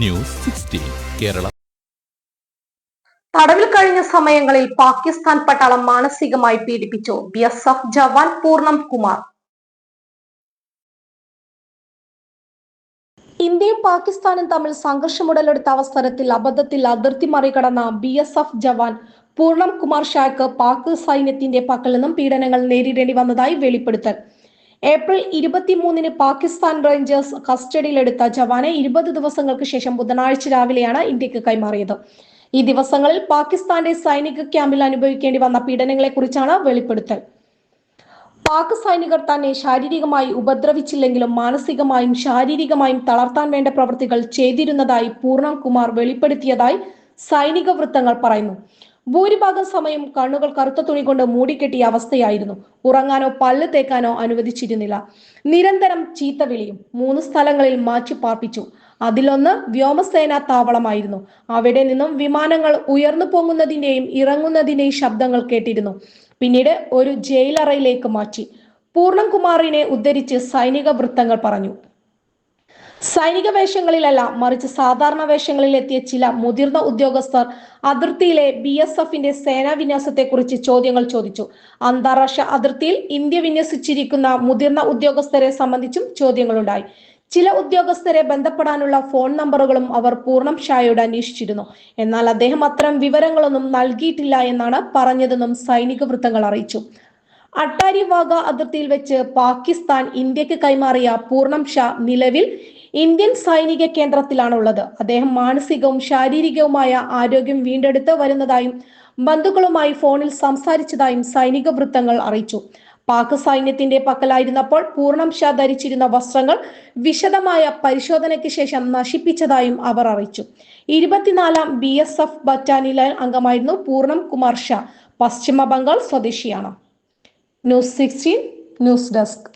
News sixteen Kerala. തടവിൽ കഴിഞ്ഞ സമയങ്ങളിൽ പാകിസ്ഥാൻ പട്ടാളം മാനസികമായി പീഡിപ്പിച്ചു. B S F jawan Purnam Kumar. ഇന്ത്യയും പാകിസ്ഥാനും തമ്മിൽ സംഘർഷമുടലെടുത്ത അവസരത്തിൽ അബദ്ധത്തിൽ അതിർത്തി മറികടന്ന B S F jawan Purnam Kumar shack Pak സൈന്യത്തിന്റെ പക്കൽ നിന്നും പീഡനങ്ങൾ നേരിടേണ്ടി വന്നതായി വെളിപ്പെടുത്തൽ. ഏപ്രിൽ ഇരുപത്തിമൂന്നിന് പാകിസ്ഥാൻ റേഞ്ചേഴ്സ് കസ്റ്റഡിയിലെടുത്ത ജവാനെ ഇരുപത് ദിവസങ്ങൾക്ക് ശേഷം ബുധനാഴ്ച രാവിലെയാണ് ഇന്ത്യയ്ക്ക് കൈമാറിയത്. ഈ ദിവസങ്ങളിൽ പാകിസ്ഥാന്റെ സൈനിക ക്യാമ്പിൽ അനുഭവിക്കേണ്ടി വന്ന പീഡനങ്ങളെ കുറിച്ചാണ് വെളിപ്പെടുത്തൽ. പാക് സൈനികർ തന്നെ ശാരീരികമായി ഉപദ്രവിച്ചില്ലെങ്കിലും മാനസികമായും ശാരീരികമായും തളർത്താൻ വേണ്ട പ്രവൃത്തികൾ ചെയ്തിരുന്നതായി പൂർണം കുമാർ വെളിപ്പെടുത്തിയതായി സൈനിക വൃത്തങ്ങൾ പറയുന്നു. ഭൂരിഭാഗം സമയം കണ്ണുകൾ കറുത്ത തുണി കൊണ്ട് മൂടിക്കെട്ടിയ അവസ്ഥയായിരുന്നു. ഉറങ്ങാനോ പല്ല് തേക്കാനോ അനുവദിച്ചിരുന്നില്ല. നിരന്തരം ചീത്തവിളിയും മൂന്ന് സ്ഥലങ്ങളിൽ മാറ്റി പാർപ്പിച്ചു. അതിലൊന്ന് വ്യോമസേന താവളമായിരുന്നു. അവിടെ നിന്നും വിമാനങ്ങൾ ഉയർന്നു പൊങ്ങുന്നതിന്റെയും ഇറങ്ങുന്നതിന്റെയും ശബ്ദങ്ങൾ കേട്ടിരുന്നു. പിന്നീട് ഒരു ജയിലറയിലേക്ക് മാറ്റി. പൂർണകുമാറിനെ ഉദ്ധരിച്ച് സൈനിക വൃത്തങ്ങൾ പറഞ്ഞു. സൈനിക വേഷങ്ങളിലല്ല മറിച്ച് സാധാരണ വേഷങ്ങളിൽ എത്തിയ ചില മുതിർന്ന ഉദ്യോഗസ്ഥർ അതിർത്തിയിലെ ബി എസ് എഫിന്റെ സേനാ വിന്യാസത്തെക്കുറിച്ച് ചോദ്യങ്ങൾ ചോദിച്ചു. അന്താരാഷ്ട്ര അതിർത്തിയിൽ ഇന്ത്യ വിന്യസിച്ചിരിക്കുന്ന മുതിർന്ന ഉദ്യോഗസ്ഥരെ സംബന്ധിച്ചും ചോദ്യങ്ങളുണ്ടായി. ചില ഉദ്യോഗസ്ഥരെ ബന്ധപ്പെടാനുള്ള ഫോൺ നമ്പറുകളും അവർ പൂർണം ഷായോട് അന്വേഷിച്ചിരുന്നു. എന്നാൽ അദ്ദേഹം അത്തരം വിവരങ്ങളൊന്നും നൽകിയിട്ടില്ല എന്നാണ് പറഞ്ഞതെന്നും സൈനിക വൃത്തങ്ങൾ അറിയിച്ചു. അട്ടാരി വാഗ അതിർത്തിയിൽ വെച്ച് പാകിസ്ഥാൻ ഇന്ത്യയ്ക്ക് കൈമാറിയ പൂർണം ഷാ നിലവിൽ ഇന്ത്യൻ സൈനിക കേന്ദ്രത്തിലാണുള്ളത്. അദ്ദേഹം മാനസികവും ശാരീരികവുമായ ആരോഗ്യം വീണ്ടെടുത്ത് വരുന്നതായും ബന്ധുക്കളുമായി ഫോണിൽ സംസാരിച്ചതായും സൈനിക വൃത്തങ്ങൾ അറിയിച്ചു. പാക് സൈന്യത്തിന്റെ പക്കലായിരുന്നപ്പോൾ പൂർണം ഷാ ധരിച്ചിരുന്ന വസ്ത്രങ്ങൾ വിശദമായ പരിശോധനയ്ക്ക് ശേഷം നശിപ്പിച്ചതായും അവർ അറിയിച്ചു. ഇരുപത്തിനാലാം ബി എസ് എഫ് ബറ്റാലിയൻ അംഗമായിരുന്നു പൂർണം കുമാർ ഷാ. പശ്ചിമ ബംഗാൾ സ്വദേശിയാണ്. News sixteen news desk.